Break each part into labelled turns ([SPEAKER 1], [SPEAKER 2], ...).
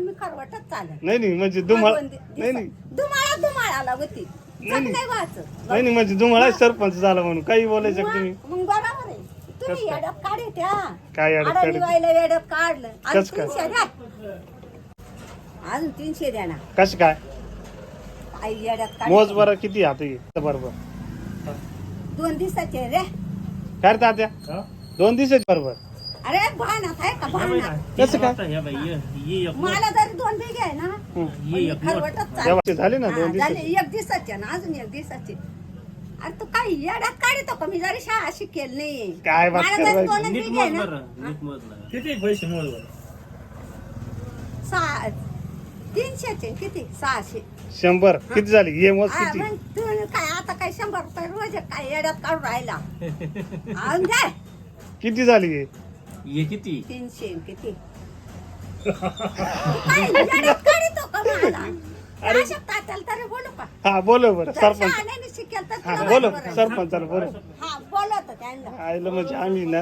[SPEAKER 1] पण मी खरवटच चालेल.
[SPEAKER 2] नाही नाही म्हणजे दुमाळ नाही नाही.
[SPEAKER 1] दिवसा- दुमाळा दुमाळाला होती
[SPEAKER 2] नाही, नाही. म्हणजे दुमाळा सरपंच झाला म्हणून. काही बोलायचं का तुम्ही?
[SPEAKER 1] मग बरोबर आहे. तुम्ही
[SPEAKER 2] कसं काय?
[SPEAKER 1] काढे त्या.
[SPEAKER 2] येड्यात
[SPEAKER 1] काढलं. अजून
[SPEAKER 2] कसं काय?
[SPEAKER 1] तीनशे द्या अजून तीनशे द्या ना.
[SPEAKER 2] कसं काय?
[SPEAKER 1] आई काढ.
[SPEAKER 2] मोज बरं किती आता ये बरोबर.
[SPEAKER 1] दोन दिवसाचे रे.
[SPEAKER 2] काय रे तात्या? दोन दिवसाचे बरोबर.
[SPEAKER 1] अरे भानात आहे का? भानात.
[SPEAKER 2] कसं काय?
[SPEAKER 1] मला जरी दोन बिघे आहे ना खरवटच
[SPEAKER 2] तेव्हा झाले ना
[SPEAKER 1] हा,
[SPEAKER 2] दोन
[SPEAKER 1] झाले.
[SPEAKER 2] दिवसाचे?
[SPEAKER 1] एक दिवसाचे ना अजून एक दिवसाचे. अरे तू काय येड्यात काढतो का? मी जरी शाळा शिकेल नाही.
[SPEAKER 2] काय बात
[SPEAKER 1] मला जरी? दोनच बिघे आहे ना.
[SPEAKER 3] किती पैसे मोजवर
[SPEAKER 1] सहा तीनशेचे किती? सहाशे.
[SPEAKER 2] शंभर. किती झाली? ये मोज
[SPEAKER 1] हा,
[SPEAKER 2] किती?
[SPEAKER 1] मग तू काय आता काय शंभर रुपये रोज आहे, काय येड्यात काढून राहिला? आणून द्या.
[SPEAKER 2] किती झाली ये
[SPEAKER 3] ये किती?
[SPEAKER 1] तीनशे किती? का
[SPEAKER 2] हा बोलो बरं सरपंच. हा बोलो. सरपंचाला बोलो.
[SPEAKER 1] हा
[SPEAKER 2] आईला म्हणजे आम्ही ना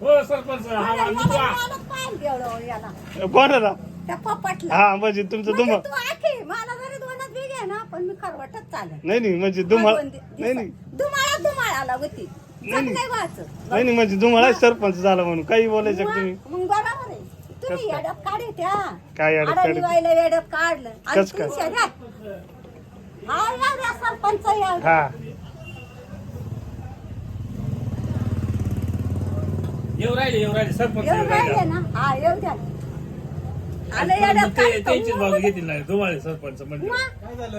[SPEAKER 3] हो सरपंच हा
[SPEAKER 1] पप्पाटला
[SPEAKER 2] हा म्हणजे तुमचं
[SPEAKER 1] म्हणजे
[SPEAKER 2] दुमा
[SPEAKER 1] तू आखी मला जरी दोनच बिघे आहे ना पण मी खरवटच चालेल.
[SPEAKER 2] नाही नाही म्हणजे
[SPEAKER 1] दि-
[SPEAKER 2] नाही नाही.
[SPEAKER 1] दुमाळा दुमाळाला होती
[SPEAKER 2] नाही, नाही. म्हणजे दुमाळा सरपंच झाला म्हणून काही बोलायचं का तुम्ही.
[SPEAKER 1] मग बरोबर आहे. तुम्ही
[SPEAKER 2] कसं काय?
[SPEAKER 1] काढे त्या. काढलं. आणि
[SPEAKER 2] कसं काय?
[SPEAKER 1] हा सरपंच.
[SPEAKER 2] हा.
[SPEAKER 3] येऊ राहिले येऊ राहिले सरपंच
[SPEAKER 1] येऊ
[SPEAKER 3] येऊ
[SPEAKER 1] राहिले.
[SPEAKER 3] राहिले.
[SPEAKER 1] ना? हा येऊ द्या. आलं
[SPEAKER 3] मग
[SPEAKER 1] येड्यात
[SPEAKER 3] ते-
[SPEAKER 1] काढतो.
[SPEAKER 3] त्यांचीच बाजू घेतील ना तुम्हाला सरपंच म्हणजे
[SPEAKER 1] मग?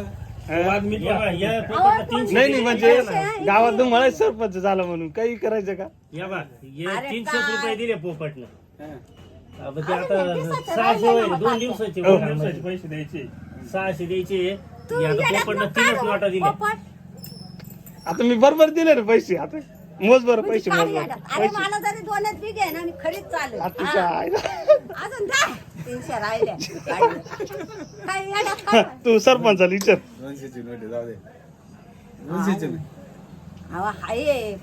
[SPEAKER 3] वाद मी
[SPEAKER 1] आवड पण
[SPEAKER 2] नाही नाही म्हणजे. गावात दुमाळा सरपंच झाला म्हणून. काही करायचं का?
[SPEAKER 4] या बा हे तीनशे? रुपये दिले पोपटनं. अब ते
[SPEAKER 1] अरे
[SPEAKER 4] आता सहाशे होईल दोन. दिवसाचे
[SPEAKER 2] हो.
[SPEAKER 3] दोन दिवसाचे. पैसे द्यायचे.
[SPEAKER 4] सहाशे द्यायचे.
[SPEAKER 1] तू
[SPEAKER 4] हे आता पोपटनं तीनच
[SPEAKER 1] काढू.
[SPEAKER 4] नोटा दिल्या.
[SPEAKER 1] पोपट.
[SPEAKER 2] आता मी बरोबर दिले ना पैसे. आता मोज बरं
[SPEAKER 1] म्हणजे
[SPEAKER 2] पैसे
[SPEAKER 1] काय
[SPEAKER 2] मोज
[SPEAKER 1] येड्यात?
[SPEAKER 2] बरं
[SPEAKER 1] अरे
[SPEAKER 2] पैसे.
[SPEAKER 1] मला जरी दोनच बिघे आहे ना मी खरीच चालेल.
[SPEAKER 2] आता
[SPEAKER 1] हा.
[SPEAKER 2] तुझ्या आईला
[SPEAKER 1] अजून द्या तीनशे राहिले. काय येड्यात काय
[SPEAKER 2] तू सरपंचाला विचार.
[SPEAKER 5] दोनशेची नोट आहे, जाऊ दे. दोनशेची नाही.
[SPEAKER 1] अहो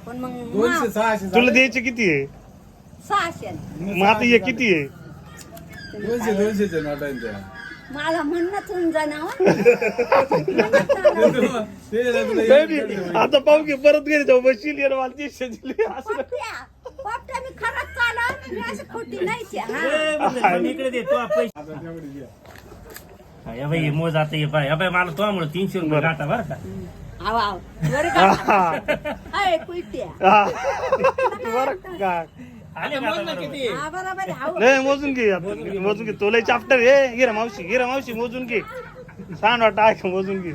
[SPEAKER 1] पण मग
[SPEAKER 5] दोनशे
[SPEAKER 1] मा-
[SPEAKER 5] सहाशे
[SPEAKER 2] तुला
[SPEAKER 5] झाले.
[SPEAKER 2] द्यायचे किती आहे?
[SPEAKER 1] सहाशे.
[SPEAKER 2] मग आता हे किती आहे?
[SPEAKER 5] दोनशे दोनशेचे नोट त्या.
[SPEAKER 1] मला
[SPEAKER 5] ते ना तुला
[SPEAKER 2] नाही,
[SPEAKER 5] एक
[SPEAKER 2] नाही.
[SPEAKER 5] नोट
[SPEAKER 2] आता पाहू की परत गेले जाऊ बसशील ये ना मला तीनशे दिले असं.
[SPEAKER 1] पोपट्या मी खरंच चालत मी अशी खोटी नाहीच आहे, हा.
[SPEAKER 4] ए, म्हणलं, पण इकडे दे तो पैसे.
[SPEAKER 5] आता तेवढी द्या.
[SPEAKER 4] हा, या बाई हे मोज आता ये बाय या बाई मला तो तीनशे रुपये
[SPEAKER 2] बरं.
[SPEAKER 4] गाठा बरं का?
[SPEAKER 1] बर का?
[SPEAKER 2] नाही मोजून घे. आपण मोजून घे तोलाय चाप्टर हे गिरा मावशी गिरा मावशी मोजून घे. सांड वाटत. मोजून घे.